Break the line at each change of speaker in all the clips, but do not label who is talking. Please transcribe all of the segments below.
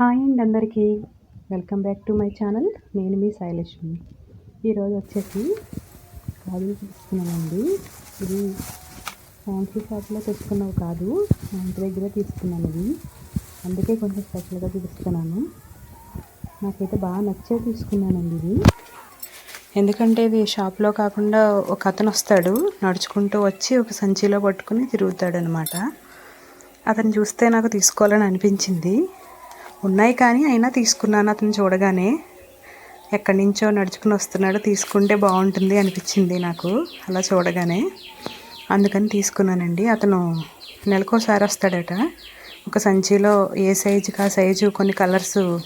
Hi అండి అందరికీ. Welcome back to my channel. నేను మీ శైలక్ష్మి ఈరోజు వచ్చేసి కాజులు తీసుకున్నానండి. ఇది ఫ్యాన్సీ షాప్లో తెచ్చుకున్నవి కాదు. మా ఇంటి దగ్గర తీసుకున్నాను ఇది. అందుకే కొంచెం స్పెషల్గా చూపిస్తున్నాను నాకైతే బాగా నచ్చే తీసుకున్నానండి ఇది. ఎందుకంటే ఇది షాప్లో కాకుండా ఒక అతను వస్తాడు. నడుచుకుంటూ వచ్చి ఒక సంచిలో పట్టుకుని తిరుగుతాడు అనమాట అతను చూస్తే నాకు తీసుకోవాలని అనిపించింది. ఉన్నాయి కానీ అయినా తీసుకున్నాను అతను చూడగానే. ఎక్కడి నుంచో నడుచుకుని వస్తున్నాడో తీసుకుంటే బాగుంటుంది అనిపించింది నాకు అలా చూడగానే. అందుకని తీసుకున్నానండి. అతను నెలకోసారి వస్తాడట. ఒక సంచిలో ఏ సైజుకి ఆ సైజు కొన్ని కలర్స్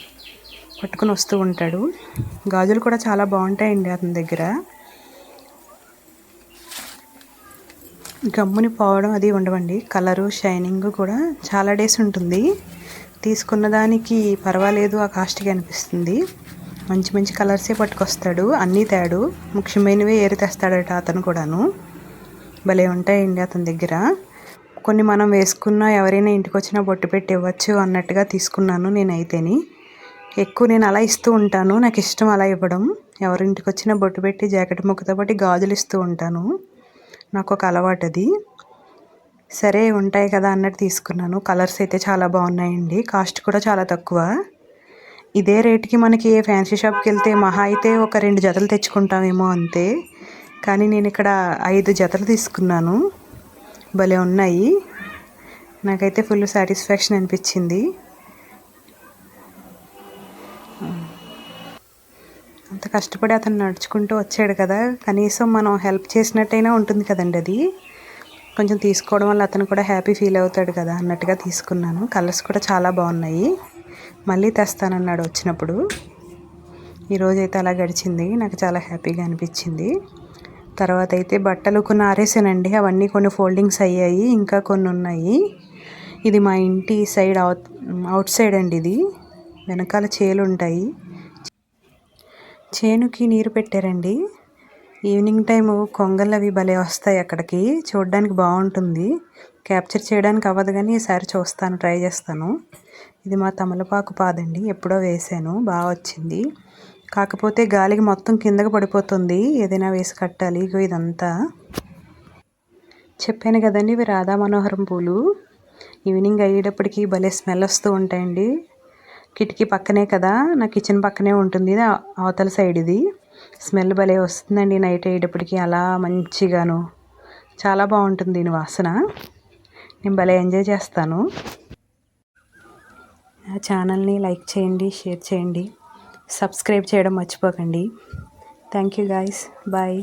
పట్టుకుని వస్తూ ఉంటాడు. గాజులు కూడా చాలా బాగుంటాయండి అతని దగ్గర. గమ్ముని పోవడం అది ఉండవండి. కలరు షైనింగ్ కూడా చాలా డేస్ ఉంటుంది. తీసుకున్న దానికి పర్వాలేదు ఆ కాస్ట్కి అనిపిస్తుంది. మంచి మంచి కలర్సే పట్టుకొస్తాడు. అన్నీ తేడు. ముఖ్యమైనవే ఏరి తెస్తాడట అతను కూడాను. భలే ఉంటాయండి అతని దగ్గర. కొన్ని మనం వేసుకున్న ఎవరైనా ఇంటికి వచ్చినా బొట్టు పెట్టి ఇవ్వచ్చు అన్నట్టుగా తీసుకున్నాను నేనైతేని. ఎక్కువ నేను అలా ఇస్తూ ఉంటాను. నాకు ఇష్టం అలా ఇవ్వడం. ఎవరింటికి వచ్చినా బొట్టు పెట్టి జాకెట్ ముక్కతో పాటు గాజులు ఇస్తూ ఉంటాను. నాకు ఒక అలవాటు అది సరే ఉంటాయి కదా అన్నట్టు తీసుకున్నాను. కలర్స్ అయితే చాలా బాగున్నాయండి. కాస్ట్ కూడా చాలా తక్కువ. ఇదే రేట్కి మనకి ఏ ఫ్యాన్సీ షాప్కి వెళ్తే మహా అయితే ఒక రెండు జతలు తెచ్చుకుంటామేమో అంతే. కానీ నేను ఇక్కడ ఐదు జతలు తీసుకున్నాను. భలే ఉన్నాయి. నాకైతే ఫుల్ సాటిస్ఫాక్షన్ అనిపించింది. అంత కష్టపడి అతను నడుచుకుంటూ వచ్చాడు కదా. కనీసం మనం హెల్ప్ చేసినట్టయినా ఉంటుంది కదండి అది. కొంచెం తీసుకోవడం వల్ల అతను కూడా హ్యాపీ ఫీల్ అవుతాడు కదా అన్నట్టుగా తీసుకున్నాను. కలర్స్ కూడా చాలా బాగున్నాయి. మళ్ళీ తెస్తానన్నాడు వచ్చినప్పుడు. ఈరోజు అయితే అలా గడిచింది. నాకు చాలా హ్యాపీగా అనిపించింది. తర్వాత అయితే బట్టలు కొన్ని ఆరేసానండి. అవన్నీ కొన్ని ఫోల్డింగ్స్ అయ్యాయి. ఇంకా కొన్ని ఉన్నాయి. ఇది మా ఇంటి సైడ్ అవుట్ అవుట్ సైడ్ అండి ఇది. వెనకాల చేలు ఉంటాయి. చేనుకి నీరు పెట్టారండి. ఈవినింగ్ టైము కొంగలు అవి భలే వస్తాయి అక్కడికి. చూడడానికి బాగుంటుంది. క్యాప్చర్ చేయడానికి అవ్వదు కానీ ఈసారి చూస్తాను ట్రై చేస్తాను. ఇది మా తమలపాకు పాదండి. ఎప్పుడో వేసాను. బాగా వచ్చింది. కాకపోతే గాలికి మొత్తం కిందకి పడిపోతుంది. ఏదైనా వేసి కట్టాలి. ఇగో ఇదంతా. చెప్పాను కదండి ఇవి రాధా మనోహరం పూలు. ఈవినింగ్ అయ్యేటప్పటికి భలే స్మెల్ వస్తూ ఉంటాయండి. కిటికీ పక్కనే కదా. నా కిచెన్ పక్కనే ఉంటుంది. అవతల సైడ్ ఇది. స్మెల్ భలే వస్తుందండి నైట్ అయ్యేటప్పటికి. అలా మంచిగాను. చాలా బాగుంటుంది దీని వాసన. నేను భలే ఎంజాయ్ చేస్తాను. నా ఛానల్ని లైక్ చేయండి షేర్ చేయండి. సబ్స్క్రైబ్ చేయడం మర్చిపోకండి. Thank you guys. బాయ్.